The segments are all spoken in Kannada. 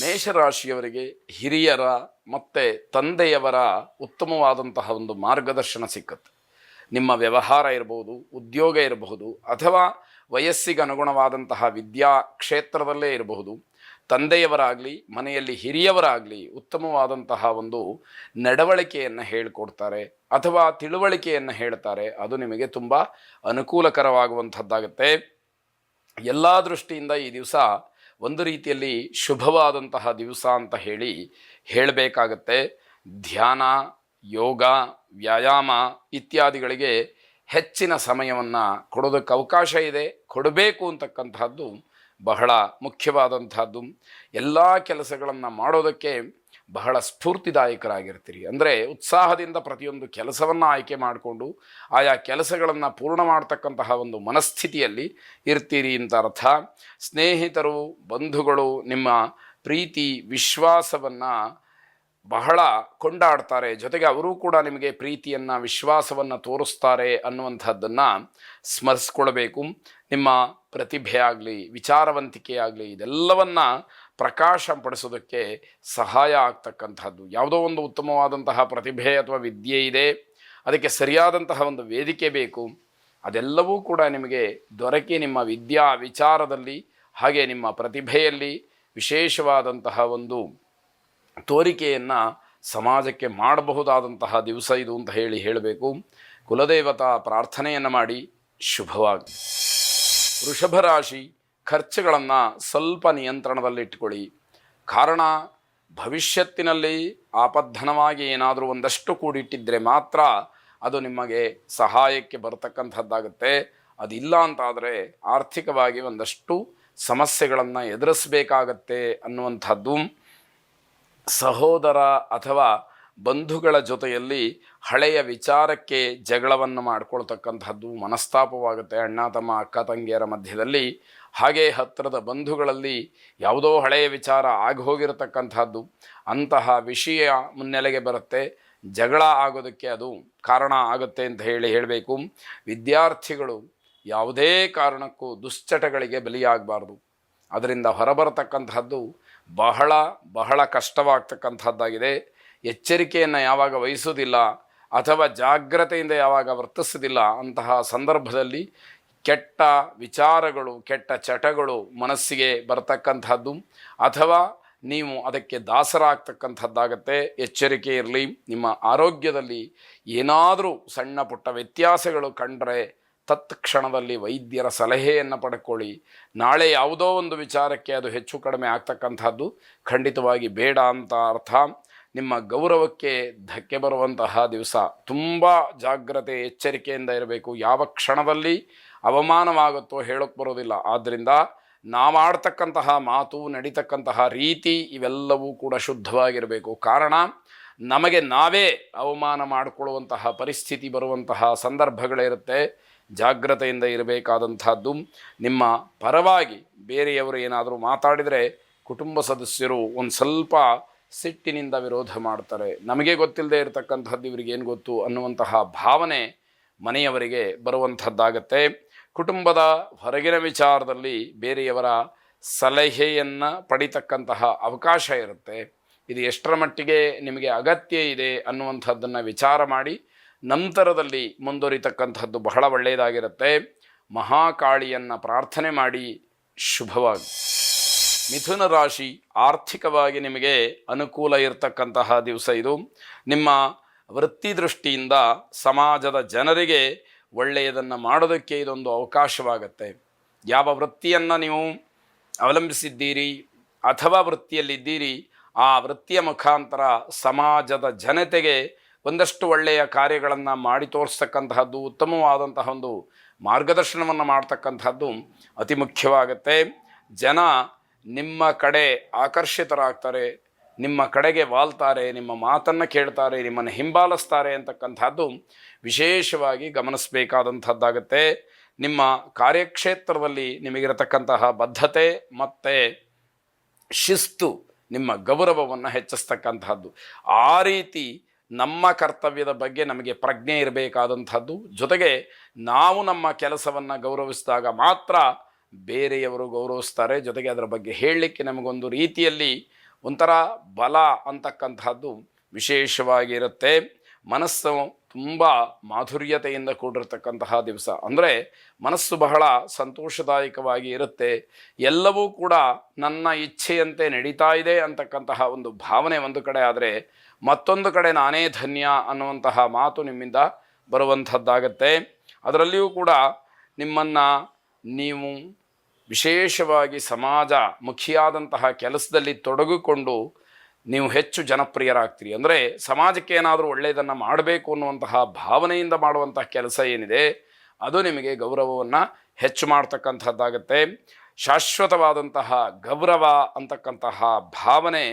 ಮೇಷರಾಶಿಯವರಿಗೆ ಹಿರಿಯರ ಮತ್ತು ತಂದೆಯವರ ಉತ್ತಮವಾದಂತಹ ಒಂದು ಮಾರ್ಗದರ್ಶನ ಸಿಕ್ಕುತ್ತೆ. ನಿಮ್ಮ ವ್ಯವಹಾರ ಇರಬಹುದು ಉದ್ಯೋಗ ಇರಬಹುದು ಅಥವಾ ವಯಸ್ಸಿಗೆ ಅನುಗುಣವಾದಂತಹ ವಿದ್ಯಾ ಕ್ಷೇತ್ರದಲ್ಲೇ ಇರಬಹುದು ತಂದೆಯವರಾಗಲಿ, ಮನೆಯಲ್ಲಿ ಹಿರಿಯವರಾಗಲಿ ಉತ್ತಮವಾದಂತಹ ಒಂದು ನಡವಳಿಕೆಯನ್ನು ಹೇಳಿಕೊಡ್ತಾರೆ ಅಥವಾ ತಿಳುವಳಿಕೆಯನ್ನು ಹೇಳ್ತಾರೆ, ಅದು ನಿಮಗೆ ತುಂಬ ಅನುಕೂಲಕರವಾಗುವಂಥದ್ದಾಗುತ್ತೆ. ಎಲ್ಲ ದೃಷ್ಟಿಯಿಂದ ಈ ದಿವಸ ಒಂದು ರೀತಿಯಲ್ಲಿ ಶುಭವಾದಂತಹ ದಿವಸ ಅಂತ ಹೇಳಿ ಹೇಳಬೇಕಾಗತ್ತೆ. ಧ್ಯಾನ, ಯೋಗ, ವ್ಯಾಯಾಮ ಇತ್ಯಾದಿಗಳಿಗೆ ಹೆಚ್ಚಿನ ಸಮಯವನ್ನು ಕೊಡೋದಕ್ಕೆ ಅವಕಾಶ ಇದೆ. ಕೊಡಬೇಕು ಅಂತಕ್ಕಂತಹದ್ದು ಬಹಳ ಮುಖ್ಯವಾದಂತಹದ್ದು. ಎಲ್ಲ ಕೆಲಸಗಳನ್ನು ಮಾಡೋದಕ್ಕೆ ಬಹಳ ಸ್ಫೂರ್ತಿದಾಯಕರಾಗಿರ್ತೀರಿ. ಅಂದರೆ ಉತ್ಸಾಹದಿಂದ ಪ್ರತಿಯೊಂದು ಕೆಲಸವನ್ನು ಆಯ್ಕೆ ಮಾಡಿಕೊಂಡು ಆಯಾ ಕೆಲಸಗಳನ್ನು ಪೂರ್ಣ ಮಾಡ್ತಕ್ಕಂತಹ ಒಂದು ಮನಸ್ಥಿತಿಯಲ್ಲಿ ಇರ್ತೀರಿ ಅಂತ ಅರ್ಥ. ಸ್ನೇಹಿತರು, ಬಂಧುಗಳು ನಿಮ್ಮ ಪ್ರೀತಿ, ವಿಶ್ವಾಸವನ್ನು ಬಹಳ ಕೊಂಡಾಡ್ತಾರೆ. ಜೊತೆಗೆ ಅವರೂ ಕೂಡ ನಿಮಗೆ ಪ್ರೀತಿಯನ್ನು, ವಿಶ್ವಾಸವನ್ನು ತೋರಿಸ್ತಾರೆ ಅನ್ನುವಂಥದ್ದನ್ನು ಸ್ಮರಿಸ್ಕೊಳ್ಬೇಕು. ನಿಮ್ಮ ಪ್ರತಿಭೆ ಆಗಲಿ ವಿಚಾರವಂತಿಕೆ ಇದೆಲ್ಲವನ್ನು ಪ್ರಕಾಶಪಡಿಸೋದಕ್ಕೆ ಸಹಾಯ ಆಗ್ತಕ್ಕಂಥದ್ದು. ಯಾವುದೋ ಒಂದು ಉತ್ತಮವಾದಂತಹ ಪ್ರತಿಭೆ ಅಥವಾ ವಿದ್ಯೆ ಇದೆ. ಅದಕ್ಕೆ ಸರಿಯಾದಂತಹ ಒಂದು ವೇದಿಕೆ ಬೇಕು. ಅದೆಲ್ಲವೂ ಕೂಡ ನಿಮಗೆ ದೊರಕಿ ನಿಮ್ಮ ವಿದ್ಯಾ ವಿಚಾರದಲ್ಲಿ ಹಾಗೆ ನಿಮ್ಮ ಪ್ರತಿಭೆಯಲ್ಲಿ ವಿಶೇಷವಾದಂತಹ ಒಂದು ತೋರಿಕೆಯನ್ನು ಸಮಾಜಕ್ಕೆ ಮಾಡಬಹುದಾದಂತಹ ದಿವಸ ಇದು ಅಂತ ಹೇಳಿ ಹೇಳಬೇಕು. ಕುಲದೇವತಾ ಪ್ರಾರ್ಥನೆಯನ್ನು ಮಾಡಿ ಶುಭವಾಗಿ. ವೃಷಭ ರಾಶಿ ಖರ್ಚುಗಳನ್ನು ಸ್ವಲ್ಪ ನಿಯಂತ್ರಣದಲ್ಲಿಟ್ಟುಕೊಳ್ಳಿ ಕಾರಣ, ಭವಿಷ್ಯತ್ತಿನಲ್ಲಿ ಆಪದ್ಧನವಾಗಿ ಏನಾದರೂ ಒಂದಷ್ಟು ಕೂಡಿಟ್ಟಿದ್ದರೆ ಮಾತ್ರ ಅದು ನಿಮಗೆ ಸಹಾಯಕ್ಕೆ ಬರತಕ್ಕಂಥದ್ದಾಗುತ್ತೆ. ಅದಿಲ್ಲ ಅಂತಾದರೆ ಆರ್ಥಿಕವಾಗಿ ಒಂದಷ್ಟು ಸಮಸ್ಯೆಗಳನ್ನು ಎದುರಿಸಬೇಕಾಗತ್ತೆ ಅನ್ನುವಂಥದ್ದು. ಸಹೋದರ ಅಥವಾ ಬಂಧುಗಳ ಜೊತೆಯಲ್ಲಿ ಹಳೆಯ ವಿಚಾರಕ್ಕೆ ಜಗಳವನ್ನು ಮಾಡ್ಕೊಳ್ತಕ್ಕಂಥದ್ದು ಮನಸ್ತಾಪವಾಗುತ್ತೆ. ಅಣ್ಣ, ತಮ್ಮ, ಅಕ್ಕ, ತಂಗಿಯರ ಮಧ್ಯದಲ್ಲಿ ಹಾಗೆ ಹತ್ತಿರದ ಬಂಧುಗಳಲ್ಲಿ ಯಾವುದೋ ಹಳೆಯ ವಿಚಾರ ಆಗಿ ಹೋಗಿರತಕ್ಕಂಥದ್ದು ಅಂತಹ ವಿಷಯ ಮುನ್ನೆಲೆಗೆ ಬರುತ್ತೆ. ಜಗಳ ಆಗೋದಕ್ಕೆ ಅದು ಕಾರಣ ಆಗುತ್ತೆ ಅಂತ ಹೇಳಿ ಹೇಳಬೇಕು. ವಿದ್ಯಾರ್ಥಿಗಳು ಯಾವುದೇ ಕಾರಣಕ್ಕೂ ದುಶ್ಚಟಗಳಿಗೆ ಬಲಿಯಾಗಬಾರ್ದು. ಅದರಿಂದ ಹೊರಬರತಕ್ಕಂತಹದ್ದು ಬಹಳ ಬಹಳ ಕಷ್ಟವಾಗ್ತಕ್ಕಂಥದ್ದಾಗಿದೆ. ಎಚ್ಚರಿಕೆಯನ್ನು ಯಾವಾಗ ವಹಿಸೋದಿಲ್ಲ ಅಥವಾ ಜಾಗ್ರತೆಯಿಂದ ಯಾವಾಗ ವರ್ತಿಸೋದಿಲ್ಲ ಅಂತಹ ಸಂದರ್ಭದಲ್ಲಿ ಕೆಟ್ಟ ವಿಚಾರಗಳು, ಕೆಟ್ಟ ಚಟಗಳು ಮನಸ್ಸಿಗೆ ಬರತಕ್ಕಂಥದ್ದು ಅಥವಾ ನೀವು ಅದಕ್ಕೆ ದಾಸರಾಗ್ತಕ್ಕಂಥದ್ದಾಗತ್ತೆ ಎಚ್ಚರಿಕೆ ಇರಲಿ. ನಿಮ್ಮ ಆರೋಗ್ಯದಲ್ಲಿ ಏನಾದರೂ ಸಣ್ಣ ಪುಟ್ಟ ವ್ಯತ್ಯಾಸಗಳು ಕಂಡರೆ ತತ್ಕ್ಷಣದಲ್ಲಿ ವೈದ್ಯರ ಸಲಹೆಯನ್ನು ಪಡ್ಕೊಳ್ಳಿ. ನಾಳೆ ಯಾವುದೋ ಒಂದು ವಿಚಾರಕ್ಕೆ ಅದು ಹೆಚ್ಚು ಕಡಿಮೆ ಆಗ್ತಕ್ಕಂಥದ್ದು ಖಂಡಿತವಾಗಿ ಬೇಡ ಅಂತ ಅರ್ಥ. ನಿಮ್ಮ ಗೌರವಕ್ಕೆ ಧಕ್ಕೆ ಬರುವಂತಹ ದಿವಸ. ತುಂಬ ಜಾಗ್ರತೆ, ಎಚ್ಚರಿಕೆಯಿಂದ ಇರಬೇಕು. ಯಾವ ಕ್ಷಣದಲ್ಲಿ ಅವಮಾನವಾಗುತ್ತೋ ಹೇಳೋಕ್ಕೆ ಬರೋದಿಲ್ಲ. ಆದ್ದರಿಂದ ನಾವಾಡ್ತಕ್ಕಂತಹ ಮಾತು, ನಡೀತಕ್ಕಂತಹ ರೀತಿ ಇವೆಲ್ಲವೂ ಕೂಡ ಶುದ್ಧವಾಗಿರಬೇಕು. ಕಾರಣ ನಮಗೆ ನಾವೇ ಅವಮಾನ ಮಾಡಿಕೊಳ್ಳುವಂತಹ ಪರಿಸ್ಥಿತಿ ಬರುವಂತಹ ಸಂದರ್ಭಗಳಿರುತ್ತೆ. ಜಾಗ್ರತೆಯಿಂದ ಇರಬೇಕಾದಂತಹದ್ದು ನಿಮ್ಮ ಪರವಾಗಿ ಬೇರೆಯವರು ಏನಾದರೂ ಮಾತಾಡಿದರೆ ಕುಟುಂಬ ಸದಸ್ಯರು ಒಂದು ಸ್ವಲ್ಪ ಸಿಟ್ಟಿನಿಂದ ವಿರೋಧ ಮಾಡ್ತಾರೆ. ನಮಗೆ ಗೊತ್ತಿಲ್ಲದೆ ಇರತಕ್ಕಂಥದ್ದು ಇವರಿಗೆ ಏನು ಗೊತ್ತು ಅನ್ನುವಂತಹ ಭಾವನೆ ಮನೆಯವರಿಗೆ ಬರುವಂಥದ್ದಾಗತ್ತೆ. ಕುಟುಂಬದ ಹೊರಗಿನ ವಿಚಾರದಲ್ಲಿ ಬೇರೆಯವರ ಸಲಹೆಯನ್ನು ಪಡಿತಕ್ಕಂತಹ ಅವಕಾಶ ಇರುತ್ತೆ. ಇದು ಎಷ್ಟರ ಮಟ್ಟಿಗೆ ನಿಮಗೆ ಅಗತ್ಯ ಇದೆ ಅನ್ನುವಂಥದ್ದನ್ನು ವಿಚಾರ ಮಾಡಿ ನಂತರದಲ್ಲಿ ಮುಂದುವರಿತಕ್ಕಂಥದ್ದು ಬಹಳ ಒಳ್ಳೆಯದಾಗಿರುತ್ತೆ. ಮಹಾಕಾಳಿಯನ್ನು ಪ್ರಾರ್ಥನೆ ಮಾಡಿ ಶುಭವಾಗಿ ಮಿಥುನ ರಾಶಿ ಆರ್ಥಿಕವಾಗಿ ನಿಮಗೆ ಅನುಕೂಲ ಇರತಕ್ಕಂತಹ ದಿವಸ ಇದು. ನಿಮ್ಮ ವೃತ್ತಿ ದೃಷ್ಟಿಯಿಂದ ಸಮಾಜದ ಜನರಿಗೆ ಒಳ್ಳೆಯದನ್ನು ಮಾಡೋದಕ್ಕೆ ಇದೊಂದು ಅವಕಾಶವಾಗತ್ತೆ. ಯಾವ ವೃತ್ತಿಯನ್ನು ನೀವು ಅವಲಂಬಿಸಿದ್ದೀರಿ ಅಥವಾ ವೃತ್ತಿಯಲ್ಲಿದ್ದೀರಿ, ಆ ವೃತ್ತಿಯ ಮುಖಾಂತರ ಸಮಾಜದ ಜನತೆಗೆ ಒಂದಷ್ಟು ಒಳ್ಳೆಯ ಕಾರ್ಯಗಳನ್ನು ಮಾಡಿ ತೋರಿಸ್ತಕ್ಕಂತಹದ್ದು, ಉತ್ತಮವಾದಂತಹ ಒಂದು ಮಾರ್ಗದರ್ಶನವನ್ನು ಮಾಡ್ತಕ್ಕಂಥದ್ದು ಅತಿ ಮುಖ್ಯವಾಗುತ್ತೆ. ಜನ ನಿಮ್ಮ ಕಡೆ ಆಕರ್ಷಿತರಾಗ್ತಾರೆ. ನಿಮ್ಮ ಕಡೆಗೆ ವಾಲ್ತಾರೆ, ನಿಮ್ಮ ಮಾತನ್ನು ಕೇಳ್ತಾರೆ, ನಿಮ್ಮನ್ನು ಹಿಂಬಾಲಿಸ್ತಾರೆ ಅಂತಕ್ಕಂಥದ್ದು ವಿಶೇಷವಾಗಿ ಗಮನಿಸಬೇಕಾದಂಥದ್ದಾಗತ್ತೆ. ನಿಮ್ಮ ಕಾರ್ಯಕ್ಷೇತ್ರದಲ್ಲಿ ನಿಮಗಿರತಕ್ಕಂತಹ ಬದ್ಧತೆ ಮತ್ತು ಶಿಸ್ತು ನಿಮ್ಮ ಗೌರವವನ್ನು ಹೆಚ್ಚಿಸ್ತಕ್ಕಂತಹದ್ದು ಆ ರೀತಿ ನಮ್ಮ ಕರ್ತವ್ಯದ ಬಗ್ಗೆ ನಮಗೆ ಪ್ರಜ್ಞೆ ಇರಬೇಕಾದಂಥದ್ದು. ಜೊತೆಗೆ ನಾವು ನಮ್ಮ ಕೆಲಸವನ್ನು ಗೌರವಿಸಿದಾಗ ಮಾತ್ರ ಬೇರೆಯವರು ಗೌರವಿಸ್ತಾರೆ. ಜೊತೆಗೆ ಅದರ ಬಗ್ಗೆ ಹೇಳಲಿಕ್ಕೆ ನಮಗೊಂದು ರೀತಿಯಲ್ಲಿ ಒಂಥರ ಬಲ ಅಂತಕ್ಕಂಥದ್ದು ವಿಶೇಷವಾಗಿರುತ್ತೆ ಮನಸ್ಸು ತುಂಬ ಮಾಧುರ್ಯತೆಯಿಂದ ಕೂಡಿರ್ತಕ್ಕಂತಹ ದಿವಸ. ಅಂದರೆ ಮನಸ್ಸು ಬಹಳ ಸಂತೋಷದಾಯಕವಾಗಿ ಇರುತ್ತೆ. ಎಲ್ಲವೂ ಕೂಡ ನನ್ನ ಇಚ್ಛೆಯಂತೆ ನಡೀತಾ ಇದೆ ಅಂತಕ್ಕಂತಹ ಒಂದು ಭಾವನೆ ಒಂದು ಕಡೆ ಆದರೆ ಮತ್ತೊಂದು ಕಡೆ ನಾನೇ ಧನ್ಯ ಅನ್ನುವಂತಹ ಮಾತು ನಿಮ್ಮಿಂದ ಬರುವಂಥದ್ದಾಗತ್ತೆ. ಅದರಲ್ಲಿಯೂ ಕೂಡ ನಿಮ್ಮನ್ನು ನೀವು ವಿಶೇಷವಾಗಿ ಸಮಾಜ ಮುಖಿಯಾದಂತಹ ಕೆಲಸದಲ್ಲಿ ತೊಡಗಿಕೊಂಡು ನೀವು ಹೆಚ್ಚು ಜನಪ್ರಿಯರಾಗ್ತೀರಿ. ಅಂದರೆ ಸಮಾಜಕ್ಕೆ ಏನಾದರೂ ಒಳ್ಳೆಯದನ್ನು ಮಾಡಬೇಕು ಅನ್ನುವಂತಹ ಭಾವನೆಯಿಂದ ಮಾಡುವಂತಹ ಕೆಲಸ ಏನಿದೆ, ಅದು ನಿಮಗೆ ಗೌರವವನ್ನು ಹೆಚ್ಚು ಮಾಡ್ತಕ್ಕಂಥದ್ದಾಗತ್ತೆ. ಶಾಶ್ವತವಾದಂತಹ ಗೌರವ ಅಂತಕ್ಕಂತಹ ಭಾವನೆ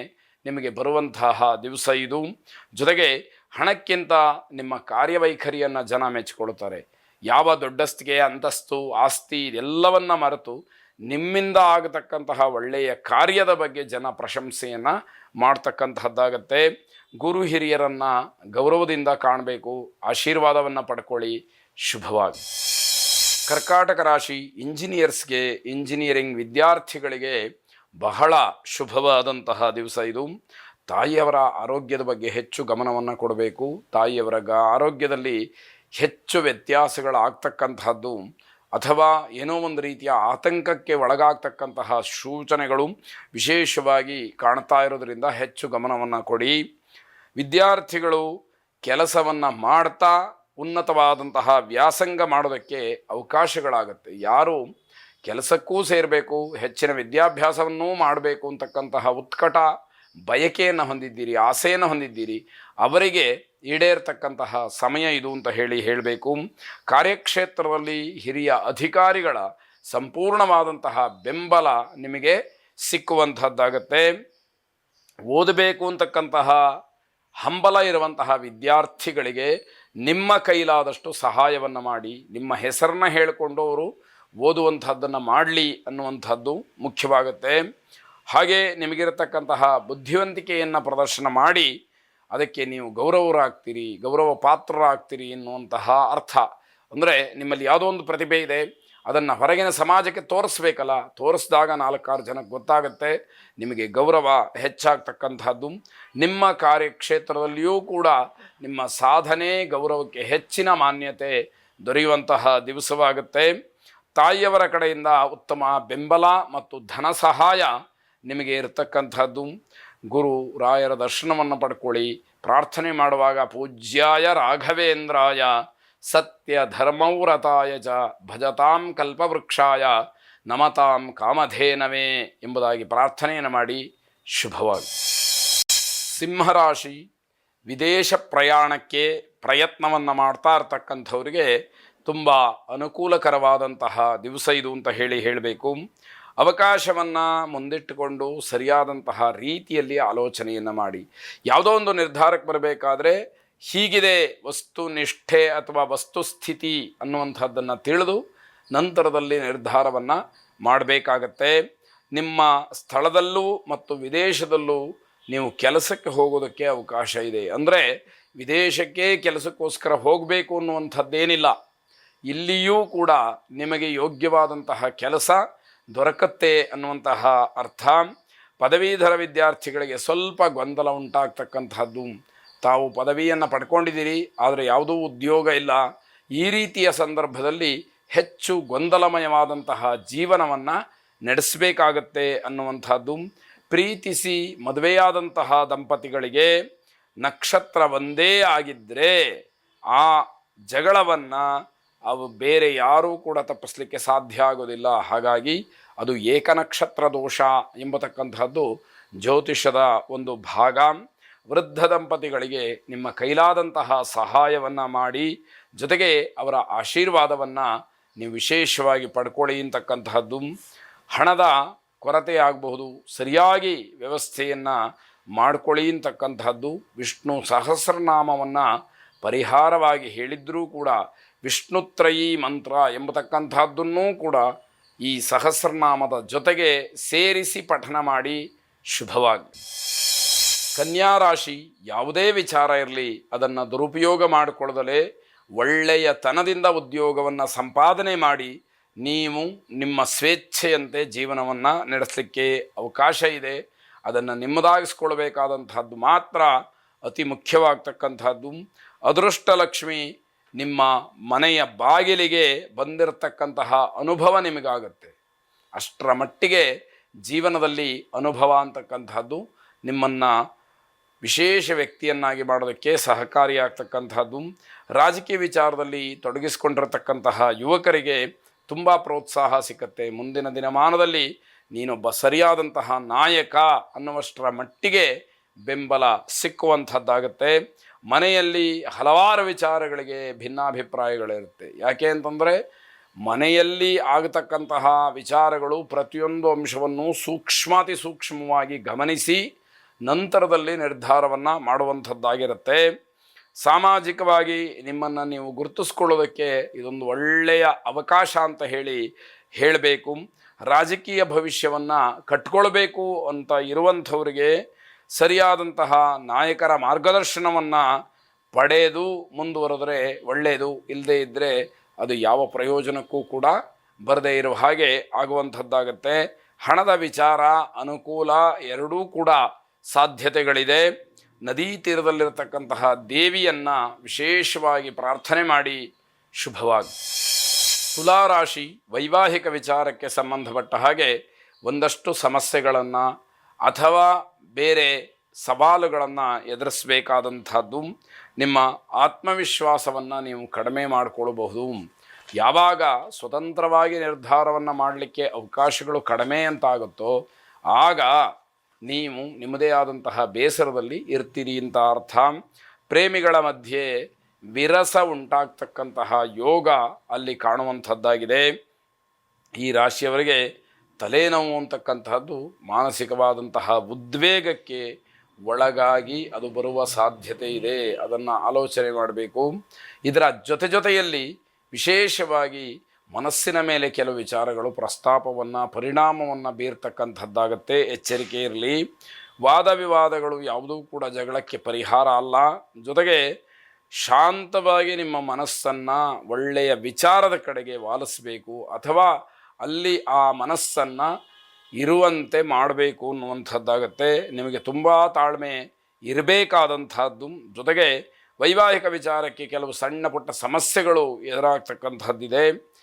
ನಿಮಗೆ ಬರುವಂತಹ ದಿವಸ ಇದು. ಜೊತೆಗೆ ಹಣಕ್ಕಿಂತ ನಿಮ್ಮ ಕಾರ್ಯವೈಖರಿಯನ್ನು ಜನ ಮೆಚ್ಚಿಕೊಳ್ಳುತ್ತಾರೆ. ಯಾವ ದೊಡ್ಡಸ್ತಿಗೆ, ಅಂತಸ್ತು, ಆಸ್ತಿ ಇದೆಲ್ಲವನ್ನು ಮರೆತು ನಿಮ್ಮಿಂದ ಆಗತಕ್ಕಂತಹ ಒಳ್ಳೆಯ ಕಾರ್ಯದ ಬಗ್ಗೆ ಜನ ಪ್ರಶಂಸೆಯನ್ನು ಮಾಡ್ತಕ್ಕಂತಹದ್ದಾಗತ್ತೆ. ಗುರು ಹಿರಿಯರನ್ನು ಗೌರವದಿಂದ ಕಾಣಬೇಕು. ಆಶೀರ್ವಾದವನ್ನು ಪಡ್ಕೊಳ್ಳಿ. ಶುಭವಾಗಿ. ಕರ್ಕಾಟಕ ರಾಶಿ ಇಂಜಿನಿಯರ್ಸ್ಗೆ, ಇಂಜಿನಿಯರಿಂಗ್ ವಿದ್ಯಾರ್ಥಿಗಳಿಗೆ ಬಹಳ ಶುಭವಾದಂತಹ ದಿವಸ ಇದು. ತಾಯಿಯವರ ಆರೋಗ್ಯದ ಬಗ್ಗೆ ಹೆಚ್ಚು ಗಮನವನ್ನು ಕೊಡಬೇಕು. ತಾಯಿಯವರ ಗ ಆರೋಗ್ಯದಲ್ಲಿ ಹೆಚ್ಚು ವ್ಯತ್ಯಾಸಗಳಾಗ್ತಕ್ಕಂತಹದ್ದು ಅಥವಾ ಏನೋ ಒಂದು ರೀತಿಯ ಆತಂಕಕ್ಕೆ ಒಳಗಾಗ್ತಕ್ಕಂತಹ ಸೂಚನೆಗಳು ವಿಶೇಷವಾಗಿ ಕಾಣ್ತಾ ಇರೋದರಿಂದ ಹೆಚ್ಚು ಗಮನವನ್ನು ಕೊಡಿ. ವಿದ್ಯಾರ್ಥಿಗಳು ಕೆಲಸವನ್ನು ಮಾಡ್ತಾ ಉನ್ನತವಾದಂತಹ ವ್ಯಾಸಂಗ ಮಾಡೋದಕ್ಕೆ ಅವಕಾಶಗಳಾಗುತ್ತೆ. ಯಾರು ಕೆಲಸಕ್ಕೂ ಸೇರಬೇಕು, ಹೆಚ್ಚಿನ ವಿದ್ಯಾಭ್ಯಾಸವನ್ನೂ ಮಾಡಬೇಕು ಅಂತಕ್ಕಂತಹ ಉತ್ಕಟ ಬಯಕೆಯನ್ನು ಹೊಂದಿದ್ದೀರಿ, ಆಸೆಯನ್ನು ಹೊಂದಿದ್ದೀರಿ, ಅವರಿಗೆ ಈಡೇರ್ತಕ್ಕಂತಹ ಸಮಯ ಇದು ಅಂತ ಹೇಳಿ ಹೇಳಬೇಕು. ಕಾರ್ಯಕ್ಷೇತ್ರದಲ್ಲಿ ಹಿರಿಯ ಅಧಿಕಾರಿಗಳ ಸಂಪೂರ್ಣವಾದಂತಹ ಬೆಂಬಲ ನಿಮಗೆ ಸಿಕ್ಕುವಂಥದ್ದಾಗತ್ತೆ ಓದಬೇಕು ಅಂತಕ್ಕಂತಹ ಹಂಬಲ ಇರುವಂತಹ ವಿದ್ಯಾರ್ಥಿಗಳಿಗೆ ನಿಮ್ಮ ಕೈಲಾದಷ್ಟು ಸಹಾಯವನ್ನು ಮಾಡಿ, ನಿಮ್ಮ ಹೆಸರನ್ನ ಹೇಳಿಕೊಂಡು ಅವರು ಓದುವಂಥದ್ದನ್ನು ಮಾಡಲಿ ಅನ್ನುವಂಥದ್ದು ಮುಖ್ಯವಾಗುತ್ತೆ. ಹಾಗೆ ನಿಮಗಿರತಕ್ಕಂತಹ ಬುದ್ಧಿವಂತಿಕೆಯನ್ನು ಪ್ರದರ್ಶನ ಮಾಡಿ ಅದಕ್ಕೆ ನೀವು ಗೌರವರಾಗ್ತೀರಿ ಗೌರವ ಪಾತ್ರರಾಗ್ತೀರಿ ಎನ್ನುವಂತಹ ಅರ್ಥ. ಅಂದರೆ ನಿಮ್ಮಲ್ಲಿ ಯಾವುದೋ ಒಂದು ಪ್ರತಿಭೆ ಇದೆ, ಅದನ್ನು ಹೊರಗಿನ ಸಮಾಜಕ್ಕೆ ತೋರಿಸ್ಬೇಕಲ್ಲ, ತೋರಿಸಿದಾಗ ನಾಲ್ಕಾರು ಜನಕ್ಕೆ ಗೊತ್ತಾಗುತ್ತೆ, ನಿಮಗೆ ಗೌರವ ಹೆಚ್ಚಾಗ್ತಕ್ಕಂಥದ್ದು. ನಿಮ್ಮ ಕಾರ್ಯಕ್ಷೇತ್ರದಲ್ಲಿಯೂ ಕೂಡ ನಿಮ್ಮ ಸಾಧನೆ ಗೌರವಕ್ಕೆ ಹೆಚ್ಚಿನ ಮಾನ್ಯತೆ ದೊರೆಯುವಂತಹ ದಿವಸವಾಗುತ್ತೆ. ತಾಯಿಯವರ ಕಡೆಯಿಂದ ಉತ್ತಮ ಬೆಂಬಲ ಮತ್ತು ಧನ ಸಹಾಯ ನಿಮಗೆ ಇರತಕ್ಕಂಥದ್ದು ಗುರು ರಾಯರ ದರ್ಶನವನ್ನು ಪಡ್ಕೊಳ್ಳಿ. ಪ್ರಾರ್ಥನೆ ಮಾಡುವಾಗ ಪೂಜ್ಯಾಯ ರಾಘವೇಂದ್ರಾಯ, ಸತ್ಯ ಧರ್ಮವ್ರತಾಯ ಚ ಭಜತಾಂ ಕಲ್ಪವೃಕ್ಷಾಯ, ನಮತಾಂ ಕಾಮಧೇನವೇ ಎಂಬುದಾಗಿ ಪ್ರಾರ್ಥನೆಯನ್ನು ಮಾಡಿ ಶುಭವಾಗಿ ಸಿಂಹರಾಶಿ ವಿದೇಶ ಪ್ರಯಾಣಕ್ಕೆ ಪ್ರಯತ್ನವನ್ನು ಮಾಡ್ತಾ ಇರ್ತಕ್ಕಂಥವ್ರಿಗೆ ತುಂಬ ಅನುಕೂಲಕರವಾದಂತಹ ದಿವಸ ಇದು ಅಂತ ಹೇಳಿ ಹೇಳಬೇಕು. ಅವಕಾಶವನ್ನು ಮುಂದಿಟ್ಟುಕೊಂಡು ಸರಿಯಾದಂತಹ ರೀತಿಯಲ್ಲಿ ಆಲೋಚನೆಯನ್ನು ಮಾಡಿ. ಯಾವುದೋ ಒಂದು ನಿರ್ಧಾರಕ್ಕೆ ಬರಬೇಕಾದ್ರೆ ಹೀಗಿದೆ ವಸ್ತುನಿಷ್ಠೆ ಅಥವಾ ವಸ್ತುಸ್ಥಿತಿ ಅನ್ನುವಂಥದ್ದನ್ನು ತಿಳಿದು ನಂತರದಲ್ಲಿ ನಿರ್ಧಾರವನ್ನು ಮಾಡಬೇಕಾಗತ್ತೆ. ನಿಮ್ಮ ಸ್ಥಳದಲ್ಲೂ ಮತ್ತು ವಿದೇಶದಲ್ಲೂ ನೀವು ಕೆಲಸಕ್ಕೆ ಹೋಗೋದಕ್ಕೆ ಅವಕಾಶ ಇದೆ. ಅಂದರೆ ವಿದೇಶಕ್ಕೆ ಕೆಲಸಕ್ಕೋಸ್ಕರ ಹೋಗಬೇಕು ಅನ್ನುವಂಥದ್ದೇನಿಲ್ಲ. ಇಲ್ಲಿಯೂ ಕೂಡ ನಿಮಗೆ ಯೋಗ್ಯವಾದಂತಹ ಕೆಲಸ ದೊರಕತ್ತೆ ಅನ್ನುವಂತಹ ಅರ್ಥ. ಪದವೀಧರ ವಿದ್ಯಾರ್ಥಿಗಳಿಗೆ ಸ್ವಲ್ಪ ಗೊಂದಲ ಉಂಟಾಗ್ತಕ್ಕಂತಹದ್ದು. ತಾವು ಪದವಿಯನ್ನು ಪಡ್ಕೊಂಡಿದ್ದೀರಿ, ಆದರೆ ಯಾವುದೂ ಉದ್ಯೋಗ ಇಲ್ಲ. ಈ ರೀತಿಯ ಸಂದರ್ಭದಲ್ಲಿ ಹೆಚ್ಚು ಗೊಂದಲಮಯವಾದಂತಹ ಜೀವನವನ್ನು ನಡೆಸಬೇಕಾಗತ್ತೆ ಅನ್ನುವಂಥದ್ದು. ಪ್ರೀತಿಸಿ ಮದುವೆಯಾದಂತಹ ದಂಪತಿಗಳಿಗೆ ನಕ್ಷತ್ರ ಒಂದೇ ಆಗಿದ್ದರೆ ಆ ಜಗಳವನ್ನು ಅವು ಬೇರೆ ಯಾರೂ ಕೂಡ ತಪ್ಪಿಸ್ಲಿಕ್ಕೆ ಸಾಧ್ಯ ಆಗೋದಿಲ್ಲ. ಹಾಗಾಗಿ ಅದು ಏಕನಕ್ಷತ್ರ ದೋಷ ಎಂಬತಕ್ಕಂತಹದ್ದು ಜ್ಯೋತಿಷದ ಒಂದು ಭಾಗ. ವೃದ್ಧ ದಂಪತಿಗಳಿಗೆ ನಿಮ್ಮ ಕೈಲಾದಂತಹ ಸಹಾಯವನ್ನು ಮಾಡಿ, ಜೊತೆಗೆ ಅವರ ಆಶೀರ್ವಾದವನ್ನು ನೀವು ವಿಶೇಷವಾಗಿ ಪಡ್ಕೊಳ್ಳಿ ಅಂತಕ್ಕಂತಹದ್ದು. ಹಣದ ಕೊರತೆ ಆಗಬಹುದು, ಸರಿಯಾಗಿ ವ್ಯವಸ್ಥೆಯನ್ನು ಮಾಡ್ಕೊಳ್ಳಿ ಅಂತಕ್ಕಂತಹದ್ದು. ವಿಷ್ಣು ಸಹಸ್ರನಾಮವನ್ನು ಪರಿಹಾರವಾಗಿ ಹೇಳಿದ್ರೂ ಕೂಡ ವಿಷ್ಣುತ್ರಯೀ ಮಂತ್ರ ಎಂಬತಕ್ಕಂಥದ್ದನ್ನೂ ಕೂಡ ಈ ಸಹಸ್ರನಾಮದ ಜೊತೆಗೆ ಸೇರಿಸಿ ಪಠನ ಮಾಡಿ ಶುಭವಾಗಿ. ಕನ್ಯಾ ರಾಶಿ ಯಾವುದೇ ವಿಚಾರ ಇರಲಿ, ಅದನ್ನು ದುರುಪಯೋಗ ಮಾಡಿಕೊಳ್ಳದಲೇ ಒಳ್ಳೆಯತನದಿಂದ ಉದ್ಯೋಗವನ್ನು ಸಂಪಾದನೆ ಮಾಡಿ ನೀವು ನಿಮ್ಮ ಸ್ವೇಚ್ಛೆಯಂತೆ ಜೀವನವನ್ನು ನಡೆಸಲಿಕ್ಕೆ ಅವಕಾಶ ಇದೆ. ಅದನ್ನು ನಿಮ್ಮದಾಗಿಸ್ಕೊಳ್ಬೇಕಾದಂಥದ್ದು ಮಾತ್ರ ಅತಿ ಮುಖ್ಯವಾಗ್ತಕ್ಕಂಥದ್ದು. ಅದೃಷ್ಟ ಲಕ್ಷ್ಮಿ ನಿಮ್ಮ ಮನೆಯ ಬಾಗಿಲಿಗೆ ಬಂದಿರತಕ್ಕಂತಹ ಅನುಭವ ನಿಮಗಾಗುತ್ತೆ. ಅಷ್ಟರ ಮಟ್ಟಿಗೆ ಜೀವನದಲ್ಲಿ ಅನುಭವ ಅಂತಕ್ಕಂಥದ್ದು, ನಿಮ್ಮನ್ನು ವಿಶೇಷ ವ್ಯಕ್ತಿಯನ್ನಾಗಿ ಮಾಡೋದಕ್ಕೆ ಸಹಕಾರಿಯಾಗ್ತಕ್ಕಂಥದ್ದು, ರಾಜಕೀಯ ವಿಚಾರದಲ್ಲಿ ತೊಡಗಿಸಿಕೊಂಡಿರತಕ್ಕಂತಹ ಯುವಕರಿಗೆ ತುಂಬ ಪ್ರೋತ್ಸಾಹ ಸಿಕ್ಕತ್ತೆ. ಮುಂದಿನ ದಿನಮಾನದಲ್ಲಿ ನೀನೊಬ್ಬ ಸರಿಯಾದಂತಹ ನಾಯಕ ಅನ್ನುವಷ್ಟರ ಮಟ್ಟಿಗೆ ಬೆಂಬಲ ಸಿಕ್ಕುವಂಥದ್ದಾಗತ್ತೆ. ಮನೆಯಲ್ಲಿ ಹಲವಾರು ವಿಚಾರಗಳಿಗೆ ಭಿನ್ನಾಭಿಪ್ರಾಯಗಳಿರುತ್ತೆ. ಯಾಕೆ ಅಂತಂದರೆ, ಮನೆಯಲ್ಲಿ ಆಗತಕ್ಕಂತಹ ವಿಚಾರಗಳು ಪ್ರತಿಯೊಂದು ಅಂಶವನ್ನು ಸೂಕ್ಷ್ಮಾತಿ ಸೂಕ್ಷ್ಮವಾಗಿ ಗಮನಿಸಿ, ನಂತರದಲ್ಲಿ ನಿರ್ಧಾರವನ್ನು ಮಾಡುವಂಥದ್ದಾಗಿರುತ್ತೆ. ಸಾಮಾಜಿಕವಾಗಿ ನಿಮ್ಮನ್ನು ನೀವು ಗುರುತಿಸ್ಕೊಳ್ಳೋದಕ್ಕೆ ಇದೊಂದು ಒಳ್ಳೆಯ ಅವಕಾಶ ಅಂತ ಹೇಳಿ ಹೇಳಬೇಕು. ರಾಜಕೀಯ ಭವಿಷ್ಯವನ್ನು ಕಟ್ಕೊಳ್ಬೇಕು ಅಂತ ಇರುವಂಥವ್ರಿಗೆ ಸರಿಯಾದಂತಹ ನಾಯಕರ ಮಾರ್ಗದರ್ಶನವನ್ನು ಪಡೆದು ಮುಂದುವರೆದ್ರೆ ಒಳ್ಳೆಯದು ಇಲ್ಲದೇ ಇದ್ದರೆ ಅದು ಯಾವ ಪ್ರಯೋಜನಕ್ಕೂ ಕೂಡ ಬರದೇ ಇರುವ ಹಾಗೆ ಆಗುವಂಥದ್ದಾಗತ್ತೆ. ಹಣದ ವಿಚಾರ ಅನುಕೂಲ ಎರಡೂ ಕೂಡ ಸಾಧ್ಯತೆಗಳಿದೆ. ನದೀ ತೀರದಲ್ಲಿರತಕ್ಕಂತಹ ದೇವಿಯನ್ನು ವಿಶೇಷವಾಗಿ ಪ್ರಾರ್ಥನೆ ಮಾಡಿ ಶುಭವಾಗಿ. ತುಲಾರಾಶಿ ವೈವಾಹಿಕ ವಿಚಾರಕ್ಕೆ ಸಂಬಂಧಪಟ್ಟ ಹಾಗೆ ಒಂದಷ್ಟು ಸಮಸ್ಯೆಗಳನ್ನು ಅಥವಾ ಬೇರೆ ಸವಾಲುಗಳನ್ನು ಎದುರಿಸಬೇಕಾದಂಥದ್ದು ನಿಮ್ಮ ಆತ್ಮವಿಶ್ವಾಸವನ್ನು ನೀವು ಕಡಿಮೆ ಮಾಡಿಕೊಳ್ಳಬಹುದು ಯಾವಾಗ ಸ್ವತಂತ್ರವಾಗಿ ನಿರ್ಧಾರವನ್ನು ಮಾಡಲಿಕ್ಕೆ ಅವಕಾಶಗಳು ಕಡಿಮೆ ಅಂತಾಗುತ್ತೋ, ಆಗ ನೀವು ನಿಮ್ಮದೇ ಆದಂತಹ ಬೇಸರದಲ್ಲಿ ಇರ್ತೀರಿ ಅಂತ ಅರ್ಥ. ಪ್ರೇಮಿಗಳ ಮಧ್ಯೆ ವಿರಸ ಉಂಟಾಗ್ತಕ್ಕಂತಹ ಯೋಗ ಅಲ್ಲಿ ಕಾಣುವಂಥದ್ದಾಗಿದೆ. ಈ ರಾಶಿಯವರಿಗೆ ತಲೆನೋವು ಅಂತಕ್ಕಂತಹದ್ದು ಮಾನಸಿಕವಾದಂತಹ ಉದ್ವೇಗಕ್ಕೆ ಒಳಗಾಗಿ ಅದು ಬರುವ ಸಾಧ್ಯತೆ ಇದೆ. ಅದನ್ನು ಆಲೋಚನೆ ಮಾಡಬೇಕು. ಇದರ ಜೊತೆ ಜೊತೆಯಲ್ಲಿ ವಿಶೇಷವಾಗಿ ಮನಸ್ಸಿನ ಮೇಲೆ ಕೆಲವು ವಿಚಾರಗಳು ಪ್ರಸ್ತಾಪವನ್ನು, ಪರಿಣಾಮವನ್ನು ಬೀರ್ತಕ್ಕಂಥದ್ದಾಗತ್ತೆ. ಎಚ್ಚರಿಕೆ ಇರಲಿ. ವಾದ ವಿವಾದಗಳು ಯಾವುದೂ ಕೂಡ ಜಗಳಕ್ಕೆ ಪರಿಹಾರ ಅಲ್ಲ. ಜೊತೆಗೆ ಶಾಂತವಾಗಿ ನಿಮ್ಮ ಮನಸ್ಸನ್ನು ಒಳ್ಳೆಯ ವಿಚಾರದ ಕಡೆಗೆ ವಾಲಿಸಬೇಕು. ಅಥವಾ ಅಲ್ಲಿ ಆ ಮನಸ್ಸನ್ನು ಇರುವಂತೆ ಮಾಡಬೇಕು ಅನ್ನುವಂಥದ್ದಾಗತ್ತೆ. ನಿಮಗೆ ತುಂಬ ತಾಳ್ಮೆ ಇರಬೇಕಾದಂಥದ್ದು. ಜೊತೆಗೆ ವೈವಾಹಿಕ ವಿಚಾರಕ್ಕೆ ಕೆಲವು ಸಣ್ಣ ಪುಟ್ಟ ಸಮಸ್ಯೆಗಳು ಎದುರಾಗ್ತಕ್ಕಂಥದ್ದಿದೆ.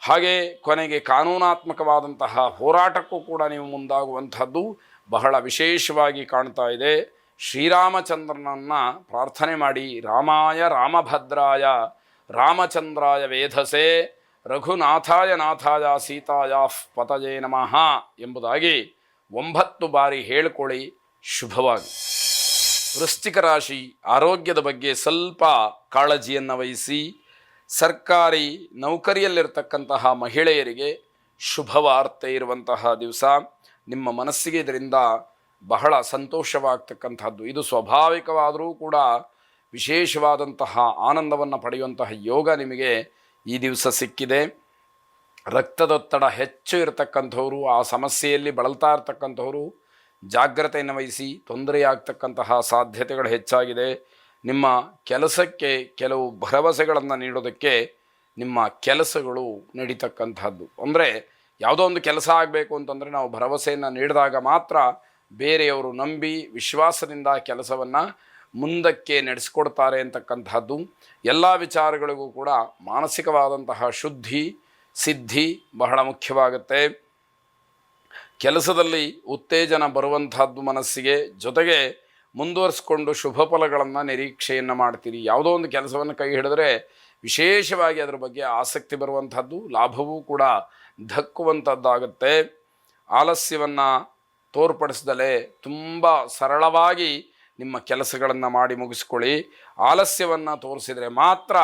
ಹಾಗೆ ಕೊನೆಗೆ ಕಾನೂನಾತ್ಮಕವಾದಂತಹ ಹೋರಾಟಕ್ಕೂ ಕೂಡ ನೀವು ಮುಂದಾಗುವಂಥದ್ದು ಬಹಳ ವಿಶೇಷವಾಗಿ ಕಾಣ್ತಾ ಇದೆ. ಶ್ರೀರಾಮಚಂದ್ರನನ್ನು ಪ್ರಾರ್ಥನೆ ಮಾಡಿ, ರಾಮಾಯ ರಾಮಭದ್ರಾಯ, ರಾಮಚಂದ್ರಾಯ ವೇಧಸೆ ರಘುನಾಥಾಯ ನಾಥಾಯ ಸೀತಾಯ ಪತಜೇ ನಮಃ ಎಂಬುದಾಗಿ ಒಂಬತ್ತು ಬಾರಿ ಹೇಳಿಕೊಳ್ಳಿ ಶುಭವಾಗಿ. ವೃಶ್ಚಿಕ ರಾಶಿ ಆರೋಗ್ಯದ ಬಗ್ಗೆ ಸ್ವಲ್ಪ ಕಾಳಜಿಯನ್ನು ವಹಿಸಿ ಸರ್ಕಾರಿ ನೌಕರಿಯಲ್ಲಿರ್ತಕ್ಕಂತಹ ಮಹಿಳೆಯರಿಗೆ ಶುಭವಾರ್ತೆ ಇರುವಂತಹ ದಿವಸ. ನಿಮ್ಮ ಮನಸ್ಸಿಗೆ ಇದರಿಂದ ಬಹಳ ಸಂತೋಷವಾಗ್ತಕ್ಕಂಥದ್ದು. ಇದು ಸ್ವಾಭಾವಿಕವಾದರೂ ಕೂಡ ವಿಶೇಷವಾದಂತಹ ಆನಂದವನ್ನು ಪಡೆಯುವಂತಹ ಯೋಗ ನಿಮಗೆ ಈ ದಿವಸ ಸಿಕ್ಕಿದೆ. ರಕ್ತದೊತ್ತಡ ಹೆಚ್ಚು ಇರತಕ್ಕಂಥವರು, ಆ ಸಮಸ್ಯೆಯಲ್ಲಿ ಬಳಲ್ತಾ ಇರ್ತಕ್ಕಂಥವರು ಜಾಗ್ರತೆಯನ್ನು ವಹಿಸಿ, ತೊಂದರೆಯಾಗ್ತಕ್ಕಂತಹ ಸಾಧ್ಯತೆಗಳು ಹೆಚ್ಚಾಗಿದೆ. ನಿಮ್ಮ ಕೆಲಸಕ್ಕೆ ಕೆಲವು ಭರವಸೆಗಳನ್ನು ನೀಡೋದಕ್ಕೆ ನಿಮ್ಮ ಕೆಲಸಗಳು ನಡೀತಕ್ಕಂಥದ್ದು. ಅಂದರೆ ಯಾವುದೋ ಒಂದು ಕೆಲಸ ಆಗಬೇಕು ಅಂತಂದರೆ ನಾವು ಭರವಸೆಯನ್ನು ನೀಡಿದಾಗ ಮಾತ್ರ ಬೇರೆಯವರು ನಂಬಿ, ವಿಶ್ವಾಸದಿಂದ ಕೆಲಸವನ್ನು ಮುಂದಕ್ಕೆ ನಡೆಸಿಕೊಡ್ತಾರೆ ಅಂತಕ್ಕಂಥದ್ದು ಎಲ್ಲ ವಿಚಾರಗಳಿಗೂ ಕೂಡ ಮಾನಸಿಕವಾದಂತಹ ಶುದ್ಧಿ, ಸಿದ್ಧಿ ಬಹಳ ಮುಖ್ಯವಾಗುತ್ತೆ. ಕೆಲಸದಲ್ಲಿ ಉತ್ತೇಜನ ಬರುವಂತಹದ್ದು ಮನಸ್ಸಿಗೆ, ಜೊತೆಗೆ ಮುಂದುವರಿಸ್ಕೊಂಡು ಶುಭ ಫಲಗಳನ್ನು ನಿರೀಕ್ಷೆಯನ್ನು ಮಾಡ್ತೀರಿ. ಯಾವುದೋ ಒಂದು ಕೆಲಸವನ್ನು ಕೈ ಹಿಡಿದ್ರೆ ವಿಶೇಷವಾಗಿ ಅದರ ಬಗ್ಗೆ ಆಸಕ್ತಿ ಬರುವಂಥದ್ದು ಲಾಭವೂ ಕೂಡ ಧಕ್ಕುವಂಥದ್ದಾಗುತ್ತೆ ಆಲಸ್ಯವನ್ನು ತೋರ್ಪಡಿಸಿದಲೆ ತುಂಬ ಸರಳವಾಗಿ ನಿಮ್ಮ ಕೆಲಸಗಳನ್ನು ಮಾಡಿ ಮುಗಿಸ್ಕೊಳ್ಳಿ. ಆಲಸ್ಯವನ್ನು ತೋರಿಸಿದರೆ ಮಾತ್ರ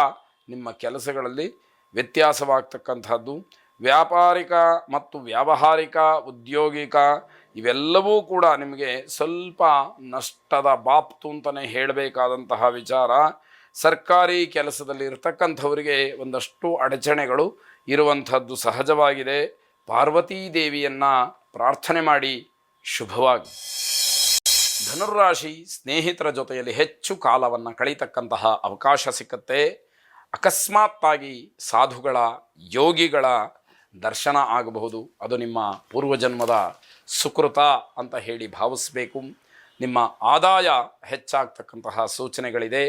ನಿಮ್ಮ ಕೆಲಸಗಳಲ್ಲಿ ವ್ಯತ್ಯಾಸವಾಗ್ತಕ್ಕಂಥದ್ದು. ವ್ಯಾಪಾರಿಕ ಮತ್ತು ವ್ಯಾವಹಾರಿಕ, ಉದ್ಯೋಗಿಕ ಇವೆಲ್ಲವೂ ಕೂಡ ನಿಮಗೆ ಸ್ವಲ್ಪ ನಷ್ಟದ ಬಾಪ್ತು ಅಂತಲೇ ಹೇಳಬೇಕಾದಂತಹ ವಿಚಾರ. ಸರ್ಕಾರಿ ಕೆಲಸದಲ್ಲಿ ಇರತಕ್ಕಂಥವರಿಗೆ ಒಂದಷ್ಟು ಅಡಚಣೆಗಳು ಇರುವಂಥದ್ದು ಸಹಜವಾಗಿದೆ. ಪಾರ್ವತೀ ದೇವಿಯನ್ನು ಪ್ರಾರ್ಥನೆ ಮಾಡಿ ಶುಭವಾಗಿ ಧನುರ್ರಾಶಿ ಸ್ನೇಹಿತರ ಜೊತೆಯಲ್ಲಿ ಹೆಚ್ಚು ಕಾಲವನ್ನು ಕಳೀತಕ್ಕಂತಹ ಅವಕಾಶ ಸಿಕ್ಕತ್ತೆ. ಅಕಸ್ಮಾತ್ತಾಗಿ ಸಾಧುಗಳ, ಯೋಗಿಗಳ ದರ್ಶನ ಆಗಬಹುದು. ಅದು ನಿಮ್ಮ ಪೂರ್ವಜನ್ಮದ ಸುಕೃತ ಅಂತ ಹೇಳಿ ಭಾವಿಸಬೇಕು. ನಿಮ್ಮ ಆದಾಯ ಹೆಚ್ಚಾಗ್ತಕ್ಕಂತಹ ಸೂಚನೆಗಳಿದೆ.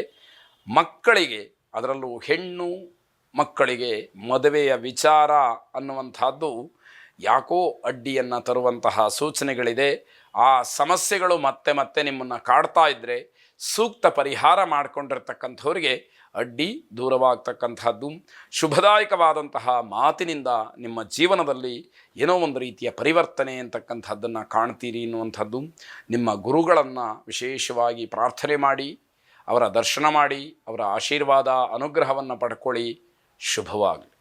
ಮಕ್ಕಳಿಗೆ, ಅದರಲ್ಲೂ ಹೆಣ್ಣು ಮಕ್ಕಳಿಗೆ ಮದುವೆಯ ವಿಚಾರ ಅನ್ನುವಂಥದ್ದು ಯಾಕೋ ಅಡ್ಡಿಯನ್ನು ತರುವಂತಹ ಸೂಚನೆಗಳಿದೆ. ಆ ಸಮಸ್ಯೆಗಳು ಮತ್ತೆ ಮತ್ತೆ ನಿಮ್ಮನ್ನು ಕಾಡ್ತಾ ಇದ್ದರೆ ಸೂಕ್ತ ಪರಿಹಾರ ಮಾಡಿಕೊಂಡಿರ್ತಕ್ಕಂಥವ್ರಿಗೆ ಅಡ್ಡಿ ದೂರವಾಗ್ತಕ್ಕಂಥದ್ದು. ಶುಭದಾಯಕವಾದಂತಹ ಮಾತಿನಿಂದ ನಿಮ್ಮ ಜೀವನದಲ್ಲಿ ಏನೋ ಒಂದು ರೀತಿಯ ಪರಿವರ್ತನೆ ಅಂತಕ್ಕಂಥದ್ದನ್ನು ಕಾಣ್ತೀರಿ ಅನ್ನುವಂಥದ್ದು. ನಿಮ್ಮ ಗುರುಗಳನ್ನು ವಿಶೇಷವಾಗಿ ಪ್ರಾರ್ಥನೆ ಮಾಡಿ, ಅವರ ದರ್ಶನ ಮಾಡಿ, ಅವರ ಆಶೀರ್ವಾದ, ಅನುಗ್ರಹವನ್ನು ಪಡ್ಕೊಳ್ಳಿ. ಶುಭವಾಗಲಿ.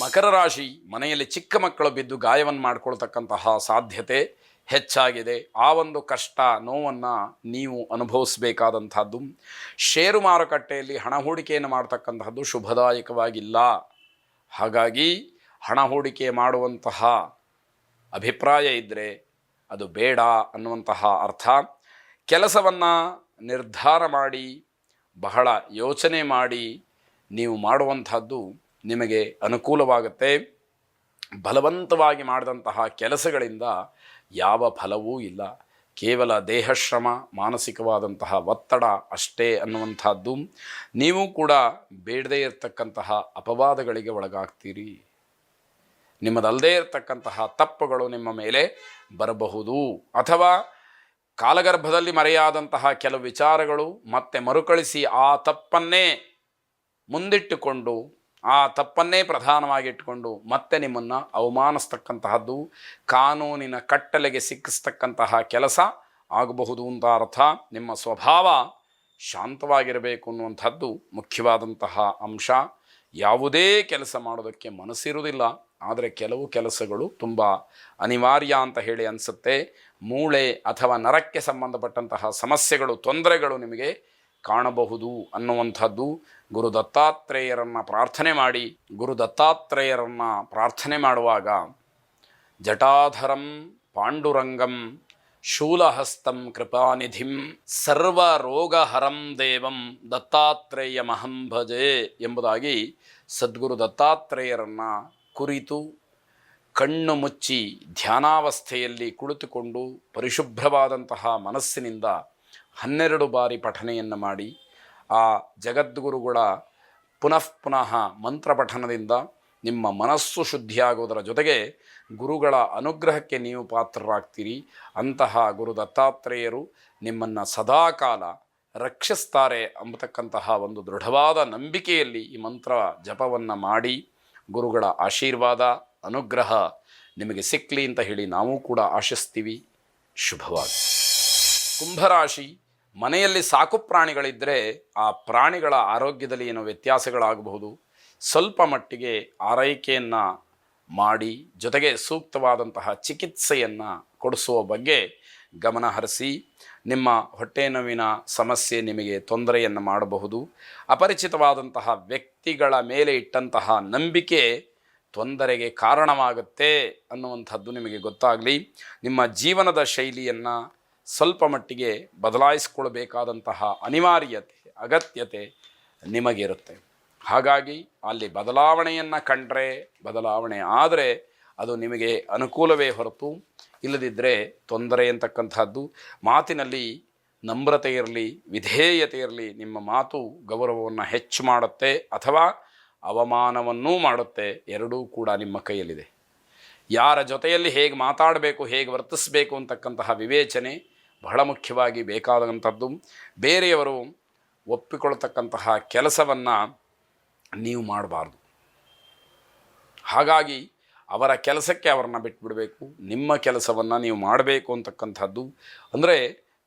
ಮಕರ ರಾಶಿ ಮನೆಯಲ್ಲಿ ಚಿಕ್ಕ ಮಕ್ಕಳು ಬಿದ್ದು ಗಾಯವನ್ನು ಮಾಡ್ಕೊಳ್ತಕ್ಕಂತಹ ಸಾಧ್ಯತೆ. ಹೆಚ್ಚಾಗಿದೆ. ಆ ಒಂದು ಕಷ್ಟ, ನೋವನ್ನು ನೀವು ಅನುಭವಿಸಬೇಕಾದಂಥದ್ದು. ಷೇರು ಮಾರುಕಟ್ಟೆಯಲ್ಲಿ ಹಣ ಹೂಡಿಕೆಯನ್ನು ಮಾಡ್ತಕ್ಕಂತಹದ್ದು ಶುಭದಾಯಕವಾಗಿಲ್ಲ. ಹಾಗಾಗಿ ಹಣ ಹೂಡಿಕೆ ಮಾಡುವಂತಹ ಅಭಿಪ್ರಾಯ ಇದ್ದರೆ ಅದು ಬೇಡ ಅನ್ನುವಂತಹ ಅರ್ಥ. ಕೆಲಸವನ್ನು ನಿರ್ಧಾರ ಮಾಡಿ, ಬಹಳ ಯೋಚನೆ ಮಾಡಿ ನೀವು ಮಾಡುವಂಥದ್ದು ನಿಮಗೆ ಅನುಕೂಲವಾಗುತ್ತೆ. ಬಲವಂತವಾಗಿ ಮಾಡಿದಂತಹ ಕೆಲಸಗಳಿಂದ ಯಾವ ಫಲವೂ ಇಲ್ಲ. ಕೇವಲ ದೇಹಶ್ರಮ, ಮಾನಸಿಕವಾದಂತಹ ಒತ್ತಡ ಅಷ್ಟೇ ಅನ್ನುವಂಥದ್ದು. ನೀವು ಕೂಡ ಬೇಡದೇ ಇರತಕ್ಕಂತಹ ಅಪವಾದಗಳಿಗೆ ಒಳಗಾಗ್ತೀರಿ. ನಿಮ್ಮದಲ್ಲದೇ ಇರತಕ್ಕಂತಹ ತಪ್ಪುಗಳು ನಿಮ್ಮ ಮೇಲೆ ಬರಬಹುದು. ಅಥವಾ ಕಾಲಗರ್ಭದಲ್ಲಿ ಮರೆಯಾದಂತಹ ಕೆಲವು ವಿಚಾರಗಳು ಮತ್ತೆ ಮರುಕಳಿಸಿ ಆ ತಪ್ಪನ್ನೇ ಮುಂದಿಟ್ಟುಕೊಂಡು ಆ ತಪ್ಪನ್ನೇ ಪ್ರಧಾನವಾಗಿಟ್ಟುಕೊಂಡು ಮತ್ತೆ ನಿಮ್ಮನ್ನು ಅವಮಾನಿಸ್ತಕ್ಕಂತಹದ್ದು, ಕಾನೂನಿನ ಕಟ್ಟಲೆಗೆ ಸಿಕ್ಕಿಸ್ತಕ್ಕಂತಹ ಕೆಲಸ ಆಗಬಹುದು ಅಂತ ಅರ್ಥ. ನಿಮ್ಮ ಸ್ವಭಾವ ಶಾಂತವಾಗಿರಬೇಕು ಅನ್ನುವಂಥದ್ದು ಮುಖ್ಯವಾದಂತಹ ಅಂಶ. ಯಾವುದೇ ಕೆಲಸ ಮಾಡೋದಕ್ಕೆ ಮನಸ್ಸಿರುವುದಿಲ್ಲ, ಆದರೆ ಕೆಲವು ಕೆಲಸಗಳು ತುಂಬ ಅನಿವಾರ್ಯ ಅಂತ ಹೇಳಿ ಅನಿಸುತ್ತೆ. ಮೂಳೆ ಅಥವಾ ನರಕ್ಕೆ ಸಂಬಂಧಪಟ್ಟಂತಹ ಸಮಸ್ಯೆಗಳು, ತೊಂದರೆಗಳು ನಿಮಗೆ ಕಾಣಬಹುದು ಅನ್ನುವಂಥದ್ದು ಗುರು ದತ್ತಾತ್ರೇಯರನ್ನು ಪ್ರಾರ್ಥನೆ ಮಾಡಿ. ಗುರು ದತ್ತಾತ್ರೇಯರನ್ನು ಪ್ರಾರ್ಥನೆ ಮಾಡುವಾಗ ಜಟಾಧರಂ ಪಾಂಡುರಂಗಂ ಶೂಲಹಸ್ತಂ ಕೃಪಾನಿಧಿಂ ಸರ್ವರೋಗಹರಂ ದೇವಂ ದತ್ತಾತ್ರೇಯ ಮಹಂಭಜೆ ಎಂಬುದಾಗಿ ಸದ್ಗುರು ದತ್ತಾತ್ರೇಯರನ್ನು ಕುರಿತು ಕಣ್ಣು ಮುಚ್ಚಿ ಧ್ಯಾನಾವಸ್ಥೆಯಲ್ಲಿ ಕುಳಿತುಕೊಂಡು ಪರಿಶುಭ್ರವಾದಂತಹ ಮನಸ್ಸಿನಿಂದ ಹನ್ನೆರಡು ಬಾರಿ ಪಠನೆಯನ್ನು ಮಾಡಿ ಆ ಜಗದ್ಗುರುಗಳ ಪುನಃ ಪುನಃ ಮಂತ್ರ ಪಠನದಿಂದ ನಿಮ್ಮ ಮನಸ್ಸು ಶುದ್ಧಿಯಾಗುವುದರ ಜೊತೆಗೆ ಗುರುಗಳ ಅನುಗ್ರಹಕ್ಕೆ ನೀವು ಪಾತ್ರರಾಗ್ತೀರಿ. ಅಂತಹ ಗುರು ದತ್ತಾತ್ರೇಯರು ನಿಮ್ಮನ್ನು ಸದಾಕಾಲ ರಕ್ಷಿಸ್ತಾರೆ ಅಂಬತಕ್ಕಂತಹ ಒಂದು ದೃಢವಾದ ನಂಬಿಕೆಯಲ್ಲಿ ಈ ಮಂತ್ರ ಜಪವನ್ನು ಮಾಡಿ ಗುರುಗಳ ಆಶೀರ್ವಾದ, ಅನುಗ್ರಹ ನಿಮಗೆ ಸಿಕ್ಕಲಿ ಅಂತ ಹೇಳಿ ನಾವು ಕೂಡ ಆಶಿಸ್ತೀವಿ. ಶುಭವಾಗಿ ಕುಂಭರಾಶಿ ಮನೆಯಲ್ಲಿ ಸಾಕು ಪ್ರಾಣಿಗಳಿದ್ದರೆ ಆ ಪ್ರಾಣಿಗಳ ಆರೋಗ್ಯದಲ್ಲಿ ಏನೋ ವ್ಯತ್ಯಾಸಗಳಾಗಬಹುದು. ಸ್ವಲ್ಪ ಮಟ್ಟಿಗೆ ಆರೈಕೆಯನ್ನು ಮಾಡಿ, ಜೊತೆಗೆ ಸೂಕ್ತವಾದಂತಹ ಚಿಕಿತ್ಸೆಯನ್ನು ಕೊಡಿಸುವ ಬಗ್ಗೆ ಗಮನ ಹರಿಸಿ, ನಿಮ್ಮ ಹೊಟ್ಟೆ ನೋವಿನ ಸಮಸ್ಯೆ ನಿಮಗೆ ತೊಂದರೆಯನ್ನು ಮಾಡಬಹುದು. ಅಪರಿಚಿತವಾದಂತಹ ವ್ಯಕ್ತಿಗಳ ಮೇಲೆ ಇಟ್ಟಂತಹ ನಂಬಿಕೆ ತೊಂದರೆಗೆ ಕಾರಣವಾಗುತ್ತೆ ಅನ್ನುವಂಥದ್ದು ನಿಮಗೆ ಗೊತ್ತಾಗಲಿ. ನಿಮ್ಮ ಜೀವನದ ಶೈಲಿಯನ್ನು ಸ್ವಲ್ಪ ಮಟ್ಟಿಗೆ ಬದಲಾಯಿಸಿಕೊಳ್ಬೇಕಾದಂತಹ ಅನಿವಾರ್ಯತೆ, ಅಗತ್ಯತೆ ನಿಮಗಿರುತ್ತೆ. ಹಾಗಾಗಿ ಅಲ್ಲಿ ಬದಲಾವಣೆಯನ್ನು ಕಂಡ್ರೆ, ಬದಲಾವಣೆ ಆದರೆ ಅದು ನಿಮಗೆ ಅನುಕೂಲವೇ ಹೊರತು ಇಲ್ಲದಿದ್ದರೆ ತೊಂದರೆ ಅಂತಕ್ಕಂಥದ್ದು. ಮಾತಿನಲ್ಲಿ ನಮ್ರತೆ ಇರಲಿ, ವಿಧೇಯತೆ ಇರಲಿ, ನಿಮ್ಮ ಮಾತು ಗೌರವವನ್ನು ಹೆಚ್ಚು ಮಾಡುತ್ತೆ ಅಥವಾ ಅವಮಾನವನ್ನೂ ಮಾಡುತ್ತೆ ಎರಡೂ ಕೂಡ ನಿಮ್ಮ ಕೈಯಲ್ಲಿದೆ. ಯಾರ ಜೊತೆಯಲ್ಲಿ ಹೇಗೆ ಮಾತಾಡಬೇಕು, ಹೇಗೆ ವರ್ತಿಸಬೇಕು ಅಂತಕ್ಕಂತಹ ವಿವೇಚನೆ ಬಹಳ ಮುಖ್ಯವಾಗಿ ಬೇಕಾದಂಥದ್ದು. ಬೇರೆಯವರು ಒಪ್ಪಿಕೊಳ್ತಕ್ಕಂತಹ ಕೆಲಸವನ್ನು ನೀವು ಮಾಡಬಾರ್ದು. ಹಾಗಾಗಿ ಅವರ ಕೆಲಸಕ್ಕೆ ಅವರನ್ನು ಬಿಟ್ಬಿಡಬೇಕು, ನಿಮ್ಮ ಕೆಲಸವನ್ನು ನೀವು ಮಾಡಬೇಕು ಅಂತಕ್ಕಂಥದ್ದು. ಅಂದರೆ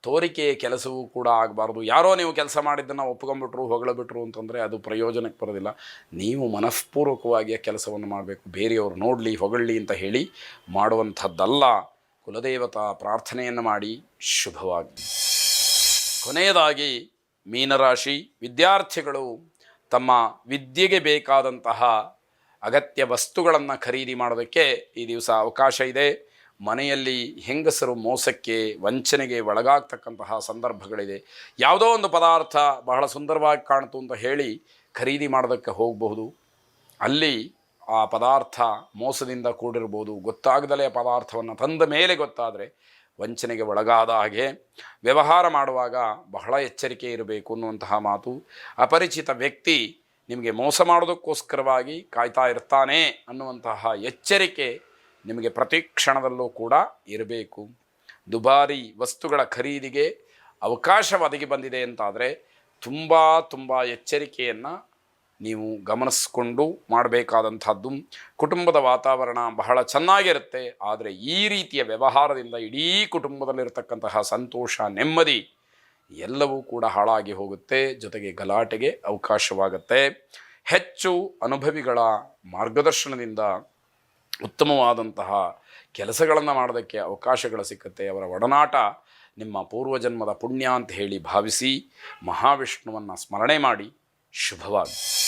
ತೋರಿಕೆಯ ಕೆಲಸವೂ ಕೂಡ ಆಗಬಾರ್ದು. ಯಾರೋ ನೀವು ಕೆಲಸ ಮಾಡಿದ್ದನ್ನು ಒಪ್ಕೊಂಡ್ಬಿಟ್ರು ಹೊಗಳಬಿಟ್ರು ಅಂತಂದರೆ ಅದು ಪ್ರಯೋಜನಕ್ಕೆ ಬರೋದಿಲ್ಲ. ನೀವು ಮನಸ್ಪೂರ್ವಕವಾಗಿ ಆ ಕೆಲಸವನ್ನು ಮಾಡಬೇಕು. ಬೇರೆಯವರು ನೋಡಲಿ, ಹೊಗಳಲಿ ಅಂತ ಹೇಳಿ ಮಾಡುವಂಥದ್ದಲ್ಲ. ಕುಲದೇವತಾ ಪ್ರಾರ್ಥನೆಯನ್ನು ಮಾಡಿ ಶುಭವಾಗಿ. ಕೊನೆಯದಾಗಿ ಮೀನರಾಶಿ ವಿದ್ಯಾರ್ಥಿಗಳು ತಮ್ಮ ವಿದ್ಯೆಗೆ ಬೇಕಾದಂತಹ ಅಗತ್ಯ ವಸ್ತುಗಳನ್ನು ಖರೀದಿ ಮಾಡೋದಕ್ಕೆ ಈ ದಿವಸ ಅವಕಾಶ ಇದೆ. ಮನೆಯಲ್ಲಿ ಹೆಂಗಸರು ಮೋಸಕ್ಕೆ, ವಂಚನೆಗೆ ಒಳಗಾಗ್ತಕ್ಕಂತಹ ಸಂದರ್ಭಗಳಿದೆ. ಯಾವುದೋ ಒಂದು ಪದಾರ್ಥ ಬಹಳ ಸುಂದರವಾಗಿ ಕಾಣ್ತು ಅಂತ ಹೇಳಿ ಖರೀದಿ ಮಾಡೋದಕ್ಕೆ ಹೋಗಬಹುದು. ಅಲ್ಲಿ ಆ ಪದಾರ್ಥ ಮೋಸದಿಂದ ಕೂಡಿರ್ಬೋದು ಗೊತ್ತಾಗದಲೇ ಪದಾರ್ಥವನ್ನು ತಂದ ಮೇಲೆ ಗೊತ್ತಾದರೆ ವಂಚನೆಗೆ ಒಳಗಾದ ಹಾಗೆ ವ್ಯವಹಾರ ಮಾಡುವಾಗ ಬಹಳ ಎಚ್ಚರಿಕೆ ಇರಬೇಕು ಅನ್ನುವಂತಹ ಮಾತು. ಅಪರಿಚಿತ ವ್ಯಕ್ತಿ ನಿಮಗೆ ಮೋಸ ಮಾಡೋದಕ್ಕೋಸ್ಕರವಾಗಿ ಕಾಯ್ತಾ ಇರ್ತಾನೆ ಅನ್ನುವಂತಹ ಎಚ್ಚರಿಕೆ ನಿಮಗೆ ಪ್ರತಿ ಕ್ಷಣದಲ್ಲೂ ಕೂಡ ಇರಬೇಕು. ದುಬಾರಿ ವಸ್ತುಗಳ ಖರೀದಿಗೆ ಅವಕಾಶ ಒದಗಿ ಬಂದಿದೆ ಅಂತಾದರೆ ತುಂಬ ತುಂಬ ಎಚ್ಚರಿಕೆಯನ್ನು ನೀವು ಗಮನಿಸ್ಕೊಂಡು ಮಾಡಬೇಕಾದಂಥದ್ದು. ಕುಟುಂಬದ ವಾತಾವರಣ ಬಹಳ ಚೆನ್ನಾಗಿರುತ್ತೆ. ಆದರೆ ಈ ರೀತಿಯ ವ್ಯವಹಾರದಿಂದ ಇಡೀ ಕುಟುಂಬದಲ್ಲಿರತಕ್ಕಂತಹ ಸಂತೋಷ, ನೆಮ್ಮದಿ ಎಲ್ಲವೂ ಕೂಡ ಹಾಳಾಗಿ ಹೋಗುತ್ತೆ. ಜೊತೆಗೆ ಗಲಾಟೆಗೆ ಅವಕಾಶವಾಗುತ್ತೆ. ಹೆಚ್ಚು ಅನುಭವಿಗಳ ಮಾರ್ಗದರ್ಶನದಿಂದ ಉತ್ತಮವಾದಂತಹ ಕೆಲಸಗಳನ್ನು ಮಾಡೋದಕ್ಕೆ ಅವಕಾಶಗಳು ಸಿಕ್ಕತ್ತೆ. ಅವರ ಒಡನಾಟ ನಿಮ್ಮ ಪೂರ್ವಜನ್ಮದ ಪುಣ್ಯ ಅಂತ ಹೇಳಿ ಭಾವಿಸಿ ಮಹಾವಿಷ್ಣುವನ್ನು ಸ್ಮರಣೆ ಮಾಡಿ ಶುಭವಾಗಿ